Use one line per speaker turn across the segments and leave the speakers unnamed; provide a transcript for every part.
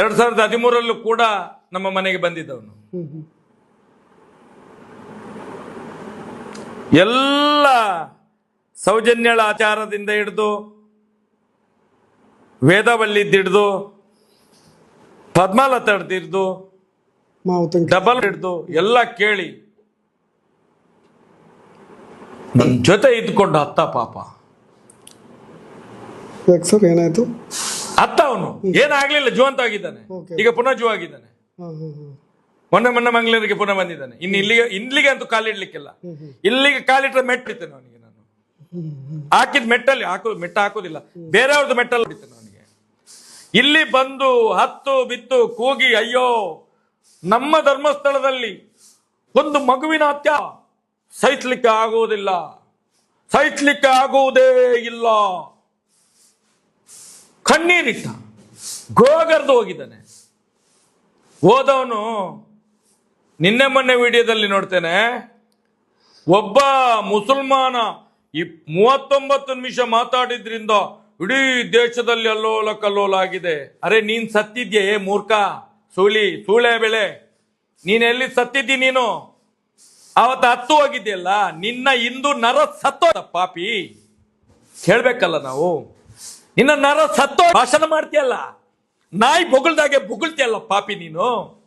ಎರಡ್ ಸಾವಿರದ ಹದಿಮೂರಲ್ಲೂ ಕೂಡ ನಮ್ಮ ಮನೆಗೆ ಬಂದಿದ್ದವನು. ಎಲ್ಲ ಸೌಜನ್ಯಳ ಆಚಾರದಿಂದ ಹಿಡಿದು ವೇದವಳ್ಳಿದ್ದಿಡ್ದು ಪದ್ಮಾಲತ ಹಿಡ್ದಿಡ್ದು
ಮಾವುತಂಕಿ
ಡಬಲ್ ಹಿಡ್ದು ಎಲ್ಲ ಕೇಳಿ ನನ್ನ ಜೊತೆ ಇದ್ಕೊಂಡು ಅತ್ತ ಪಾಪ.
ಸರ್ ಏನಾಯ್ತು?
ಅತ್ತ ಅವನು ಏನಾಗ್ಲಿಲ್ಲ ಜೀವಂತವಾಗಿದ್ದಾನೆ.
ಆಗಿದ್ದಾನೆ
ಈಗ ಪುನಃ ಜೀವ ಆಗಿದ್ದಾನೆ ಮೊನ್ನೆ ಮೊನ್ನೆ ಮಂಗಳೂರಿಗೆ ಪುನಃ ಬಂದಿದ್ದಾನೆ. ಇನ್ನು ಇಲ್ಲಿಗೆ ಇಲ್ಲಿಗೆ ಅಂತೂ ಕಾಲಿಡ್ಲಿಕ್ಕಿಲ್ಲ ಇಲ್ಲಿಗೆ ಕಾಲಿಟ್ರೆ ಮೆಟ್ಟಿರ್ತೇನೆ ಅವನಿಗೆ ನಾನು. ಹಾಕಿದ ಮೆಟ್ಟಲ್ಲಿ ಹಾಕು ಮೆಟ್ಟ ಹಾಕೋದಿಲ್ಲ. ಬೇರೆಯವ್ರದ್ದು ಮೆಟ್ಟಲ್ಲಿ ಹೊಡಿತೇನೆ ಅವನಿಗೆ. ಇಲ್ಲಿ ಬಂದು ಹತ್ತು ಬಿತ್ತು ಕೂಗಿ ಅಯ್ಯೋ ನಮ್ಮ ಧರ್ಮಸ್ಥಳದಲ್ಲಿ ಒಂದು ಮಗುವಿನ ಹತ್ಯ. ಸಹಿಸ್ಲಿಕ್ಕೆ ಆಗುವುದಿಲ್ಲ. ಸಹಿಸ್ಲಿಕ್ಕೆ ಆಗುವುದೇ ಇಲ್ಲ. ಕಣ್ಣೀರಿಟ್ಟ. ಗೋಗರ್ದು ಹೋಗಿದ್ದಾನೆ. ಹೋದವನು, ನಿನ್ನೆ ಮೊನ್ನೆ ವಿಡಿಯೋದಲ್ಲಿ ನೋಡ್ತೇನೆ, ಒಬ್ಬ ಮುಸಲ್ಮಾನ ಈ ಮೂವತ್ತೊಂಬತ್ತು ನಿಮಿಷ ಮಾತಾಡಿದ್ರಿಂದ ಇಡೀ ದೇಶದಲ್ಲಿ ಅಲ್ಲೋಲ ಕಲ್ಲೋಲ ಆಗಿದೆ ಅರೆ, ನೀನ್ ಸತ್ತಿದ್ಯೆ, ಏ ಮೂರ್ಖ ಸೂಳಿ ಸೂಳೆ ಬೆಳೆ. ಎಲ್ಲಿ ಸತ್ತಿದ್ದಿ ನೀನು? ಅವತ್ತು ಹತ್ತು ಹೋಗಿದ್ಯಲ್ಲ, ನಿನ್ನ ಇಂದು ನರ ಸತ್ತೋದ ಪಾಪಿ. ಹೇಳ್ಬೇಕಲ್ಲ ನಾವು? ನಿನ್ನ ನರ ಸತ್ತೋ ಭಾಷಣ ಮಾಡ್ತೀಯಲ್ಲ? ನಾಯಿ ಬೊಗಳ್ದಾಗೆ ಬೊಗಳ್ತಿಯಲ್ಲ ಪಾಪಿ ನೀನು?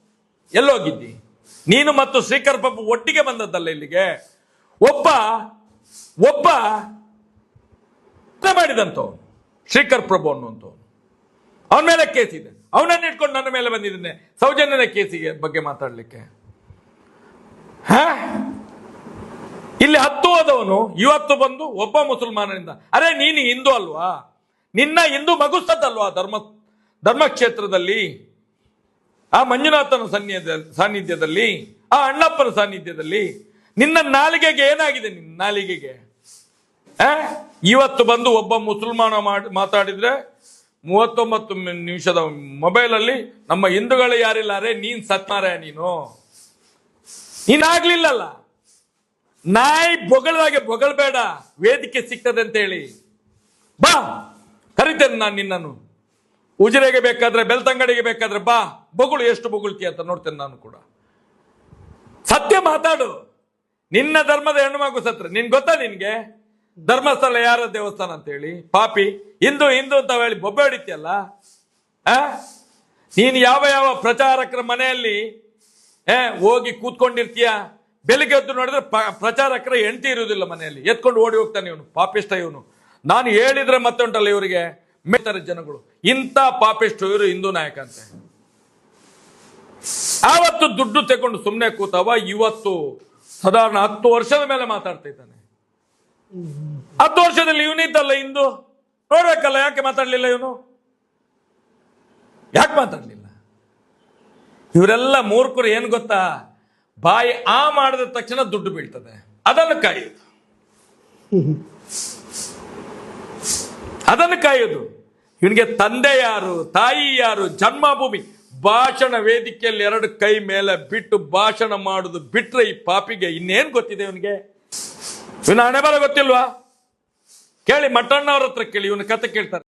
ಎಲ್ಲೋಗಿದ್ದಿ? ನೀನು ಮತ್ತು ಶ್ರೀಕರ್ ಬಾಬು ಒಟ್ಟಿಗೆ ಬಂದದ್ದಲ್ಲ ಇಲ್ಲಿಗೆ? ಒಬ್ಬ ಒಬ್ಬ ಮಾಡಿದಂತ ಶ್ರೀಕರ್ ಪ್ರಭು ಅನ್ನುವಂತ ಅವನ ಮೇಲೆ ಕೇಸ್ ಇದೆ. ಅವನನ್ನ ಇಟ್ಕೊಂಡು ನನ್ನ ಮೇಲೆ ಬಂದಿದ್ದೇನೆ. ಸೌಜನ್ಯನ ಕೇಸಿಗೆ ಬಗ್ಗೆ ಮಾತಾಡ್ಲಿಕ್ಕೆ. ಹ? ಇಲ್ಲಿ ಹತ್ತು ಹೋದವನು, ಇವತ್ತು ಬಂದು ಒಬ್ಬ ಮುಸಲ್ಮಾನರಿಂದ ಅರೆ, ನೀನು ಹಿಂದೂ ಅಲ್ವಾ? ನಿನ್ನ ಹಿಂದೂ ಮಗುಸ್ತದಲ್ವಾ ಧರ್ಮ, ಧರ್ಮಕ್ಷೇತ್ರದಲ್ಲಿ? ಆ ಮಂಜುನಾಥನ ಸನ್ನಿಧ್ಯ, ಸಾನ್ನಿಧ್ಯದಲ್ಲಿ? ಆ ಅಣ್ಣಪ್ಪನ ಸಾನ್ನಿಧ್ಯದಲ್ಲಿ? ನಿನ್ನ ನಾಲಿಗೆಗೆ ಏನಾಗಿದೆ ನಿನ್ನ ನಾಲಿಗೆಗೆ? ಇವತ್ತು ಬಂದು ಒಬ್ಬ ಮುಸಲ್ಮಾನ ಮಾತಾಡಿದ್ರೆ ಮೂವತ್ತೊಂಬತ್ತು ನಿಮಿಷದ ಮೊಬೈಲಲ್ಲಿ ನಮ್ಮ ಹಿಂದೂಗಳು ಯಾರಿಲ್ಲಾರೆ, ನೀನ್ ಸತ್ನಾರ ನೀನು. ನೀನಾಗ್ಲಿಲ್ಲಲ್ಲ ನಾಯಿ ಬೊಗಳದಾಗೆ ಬೊಗಳ್ಬೇಡ. ವೇದಿಕೆ ಸಿಗ್ತದೆ ಅಂತ ಹೇಳಿ ಬಾ. ಕರಿತೇನೆ ನಾನು ನಿನ್ನನ್ನು. ಉಜಿರೆಗೆ ಬೇಕಾದ್ರೆ ಬೆಳ್ತಂಗಡಿಗೆ ಬೇಕಾದ್ರೆ ಬಾ. ಬೊಗಳು ಎಷ್ಟು ಬೊಗಳ್ತೀಯ ಅಂತ ನೋಡ್ತೇನೆ ನಾನು ಕೂಡ. ಸತ್ಯ ಮಾತಾಡು. ನಿನ್ನ ಧರ್ಮದ ಹೆಣ್ಣು ಮಗು ಸತ್ರ. ನಿನ್ ಗೊತ್ತಾ ನಿನ್ಗೆ? ಧರ್ಮಸ್ಥಳ ಯಾರ ದೇವಸ್ಥಾನ ಅಂತ ಹೇಳಿ ಪಾಪಿ. ಹಿಂದೂ ಹಿಂದೂ ಅಂತ ಹೇಳಿ ಬೊಬ್ಬೆ ಹೊಡಿತೀಯಲ್ಲ? ನೀನು ಯಾವ ಯಾವ ಪ್ರಚಾರಕರ ಮನೆಯಲ್ಲಿ, ಏ, ಹೋಗಿ ಕೂತ್ಕೊಂಡಿರ್ತೀಯ? ಬೆಳಿಗ್ಗೆ ಎದ್ದು ನೋಡಿದ್ರೆ ಪ್ರಚಾರಕರ ಹೆಂಡತಿ ಇರುವುದಿಲ್ಲ ಮನೆಯಲ್ಲಿ. ಎತ್ಕೊಂಡು ಓಡಿ ಹೋಗ್ತಾನೆ ಇವನು. ಪಾಪಿಷ್ಟ ಇವನು. ನಾನು ಹೇಳಿದ್ರೆ ಮತ್ತೆ ಉಂಟಲ್ಲ ಇವರಿಗೆ? ಮೇತಾರೆ ಜನಗಳು. ಇಂಥ ಪಾಪಿಷ್ಟು ಇವರು ಹಿಂದೂ ನಾಯಕ ಅಂತ. ಆವತ್ತು ದುಡ್ಡು ತಗೊಂಡು ಸುಮ್ಮನೆ ಕೂತವ, ಇವತ್ತು ಸಾಧಾರಣ ಹತ್ತು ವರ್ಷದ ಮೇಲೆ ಮಾತಾಡ್ತಾ ಇದ್ದಾನೆ. ಹತ್ತು ವರ್ಷದಲ್ಲಿ ಇವನಿದ್ದಲ್ಲ ಇಂದು ನೋಡ್ಬೇಕಲ್ಲ, ಯಾಕೆ ಮಾತಾಡ್ಲಿಲ್ಲ ಇವನು? ಯಾಕೆ ಮಾತಾಡ್ಲಿಲ್ಲ? ಇವರೆಲ್ಲ ಮೂರ್ಖರು ಏನ್ ಗೊತ್ತಾ? ಬಾಯಿ ಆ ಮಾಡಿದ ತಕ್ಷಣ ದುಡ್ಡು ಬೀಳ್ತದೆ. ಅದನ್ನು ಕಾಯೋದು. ಅದನ್ನು ಕಾಯೋದು. ಇವನಿಗೆ ತಂದೆ ಯಾರು, ತಾಯಿ ಯಾರು, ಜನ್ಮಭೂಮಿ? ಭಾಷಣ ವೇದಿಕೆಯಲ್ಲಿ ಎರಡು ಕೈ ಮೇಲೆ ಬಿಟ್ಟು ಭಾಷಣ ಮಾಡುದು ಬಿಟ್ರೆ ಈ ಪಾಪಿಗೆ ಇನ್ನೇನು ಗೊತ್ತಿದೆ ಇವನಿಗೆ? ಇವನ ಹಣೆ ಬರ ಗೊತ್ತಿಲ್ವಾ? ಕೇಳಿ ಮಟ್ಟಣ್ಣವ್ರ ಹತ್ರ ಕೇಳಿ, ಇವನ ಕತೆ ಕೇಳ್ತಾರೆ.